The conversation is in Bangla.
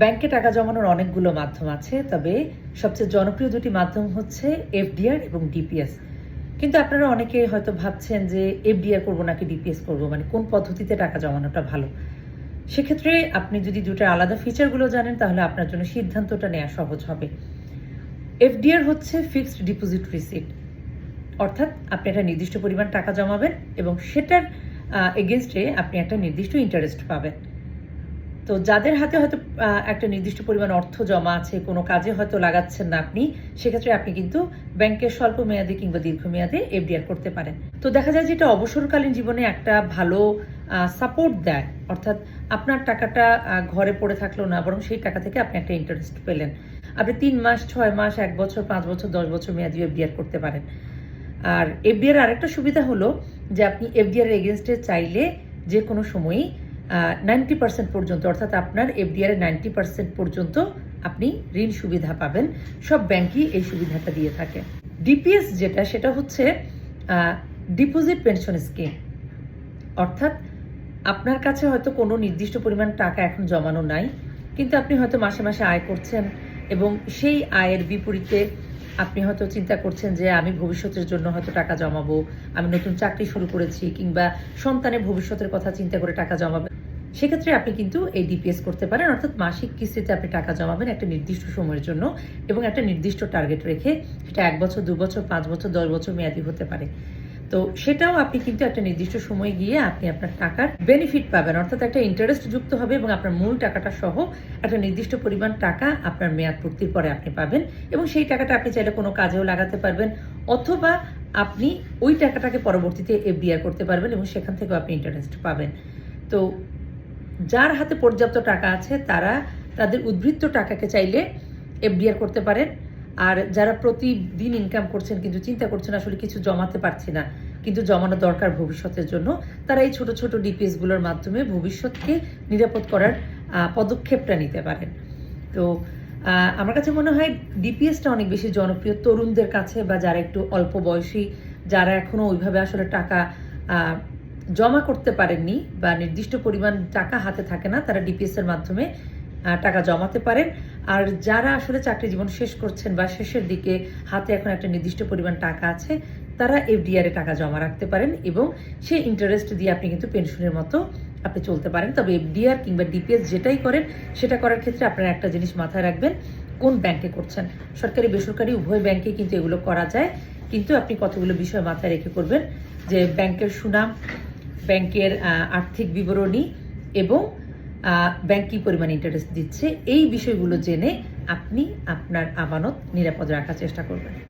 ব্যাংকে টাকা জমানোর অনেকগুলো মাধ্যম আছে, তবে সবচেয়ে জনপ্রিয় দুটি মাধ্যম হচ্ছে এফডিআর এবং ডিপিএস। কিন্তু আপনারা অনেকে হয়তো ভাবছেন যে এফডিআর করব নাকি ডিপিএস করব মানে কোন পদ্ধতিতে টাকা জমানোটা ভালো? সেক্ষেত্রে আপনি যদি দুটোর আলাদা ফিচারগুলো জানেন, তাহলে আপনার জন্য সিদ্ধান্তটা নেওয়া সহজ হবে। এফডিআর হচ্ছে ফিক্সড ডিপোজিট রিসিট অর্থাৎ আপনি একটা নির্দিষ্ট পরিমাণ টাকা জমাবেন এবং সেটার এগেনস্টে আপনি একটা নির্দিষ্ট ইন্টারেস্ট পাবেন। তো যাদের হাতে হয়তো একটা নির্দিষ্ট পরিমাণ অর্থ জমা আছে, কোনো কাজে হয়তো লাগাচ্ছেন না আপনি, সেক্ষেত্রে আপনি কিন্তু ব্যাংকের স্বল্প মেয়াদে কিংবা দীর্ঘমেয়াদে এফডিআর করতে পারেন। তো দেখা যায় যে এটা অবসরকালীন জীবনে একটা ভালো সাপোর্ট দেয়। অর্থাৎ আপনার টাকাটা ঘরে পড়ে থাকল না, বরং সেই টাকা থেকে আপনি একটা ইন্টারেস্ট পেলেন। আপনি তিন মাস, ছয় মাস, এক বছর, পাঁচ বছর, দশ বছর মেয়াদি এফডিআর করতে পারেন। আর এফডিআর আরেকটা সুবিধা হলো যে আপনি এফডিআর এগেনস্টে চাইলে যে কোনো সময়ই নাইনটি পার্সেন্ট পর্যন্ত, অর্থাৎ আপনার এফডিআর এর নাইনটি পার্সেন্ট পর্যন্ত আপনি ঋণ সুবিধা পাবেন। সব ব্যাংকই এই সুবিধাটা দিয়ে থাকে। ডিপিএস যেটা, সেটা হচ্ছে ডিপোজিট পেনশন স্কিম অর্থাৎ আপনার কাছে হয়তো কোনো নির্দিষ্ট পরিমাণ টাকা এখন জমানো নাই, কিন্তু আপনি হয়তো মাসে মাসে আয় করছেন এবং সেই আয়ের বিপরীতে আপনি হয়তো চিন্তা করছেন যে আমি ভবিষ্যতের জন্য হয়তো টাকা জমাবো, আমি নতুন চাকরি শুরু করেছি কিংবা সন্তানের ভবিষ্যতের কথা চিন্তা করে টাকা জমাবেন সেক্ষেত্রে আপনি কিন্তু এই ডিপিএস করতে পারেন, অর্থাৎ মাসিক কিস্তিতে আপনি টাকা জমাবেন একটা নির্দিষ্ট সময়ের জন্য এবং একটা নির্দিষ্ট টার্গেট রেখে সেটা এক বছর, দু বছর, পাঁচ বছর, দশ বছর মেয়াদি হতে পারে। তো সেটাও আপনি কিন্তু একটা নির্দিষ্ট সময় গিয়ে আপনি আপনার টাকার বেনিফিট পাবেন, অর্থাৎ একটা ইন্টারেস্ট যুক্ত হবে এবং আপনার মূল টাকাটা সহ একটা নির্দিষ্ট পরিমাণ টাকা আপনার মেয়াদ পূর্তির পরে আপনি পাবেন এবং সেই টাকাটা আপনি চাইলে কোনো কাজেও লাগাতে পারবেন অথবা আপনি ওই টাকাটাকে পরবর্তীতে এফডিআর করতে পারবেন এবং সেখান থেকেও আপনি ইন্টারেস্ট পাবেন। তো যার হাতে পর্যাপ্ত টাকা আছে, তারা তাদের উদ্বৃত্ত টাকাকে চাইলে এফডিআর করতে পারেন। আর যারা প্রতিদিন ইনকাম করছেন কিন্তু চিন্তা করছেন আসলে কিছু জমাতে পারছি না, কিন্তু জমানো দরকার ভবিষ্যতের জন্য, তারা এই ছোট ছোট ডিপিএসগুলোর মাধ্যমে ভবিষ্যৎকে নিরাপদ করার পদক্ষেপটা নিতে পারেন। তো আমার কাছে মনে হয় ডিপিএসটা অনেক বেশি জনপ্রিয় তরুণদের কাছে বা যারা একটু অল্প বয়সী, যারা এখনও ওইভাবে আসলে টাকা জমা করতে পারেননি বা নির্দিষ্ট পরিমাণ টাকা হাতে থাকে না, তারা ডিপিএস এর মাধ্যমে টাকা জমাতে পারেন। আর যারা আসলে চাকরি জীবন শেষ করছেন বা শেষের দিকে হাতে এখন একটা নির্দিষ্ট পরিমাণ টাকা আছে, তারা এফডিআর এ টাকা জমা রাখতে পারেন এবং সেই ইন্টারেস্ট দিয়ে আপনি কিন্তু পেনশনের মতো আপনি চলতে পারেন। তবে এফডিআর কিংবা ডিপিএস যেটাই করেন, সেটা করার ক্ষেত্রে আপনারা একটা জিনিস মাথায় রাখবেন, কোন ব্যাংকে করছেন? সরকারি, বেসরকারি, উভয় ব্যাংকে কিন্তু এগুলো করা যায়। কিন্তু আপনি কতগুলো বিষয় মাথায় রেখে করবেন? যে ব্যাংকের সুনাম ব্যাংকের আর্থিক বিবরণী এবং ব্যাংক কি পরিমাণ ইন্টারেস্ট দিচ্ছে, এই বিষয়গুলো জেনে আপনি আপনার আমানত নিরাপদ রাখার চেষ্টা করবেন।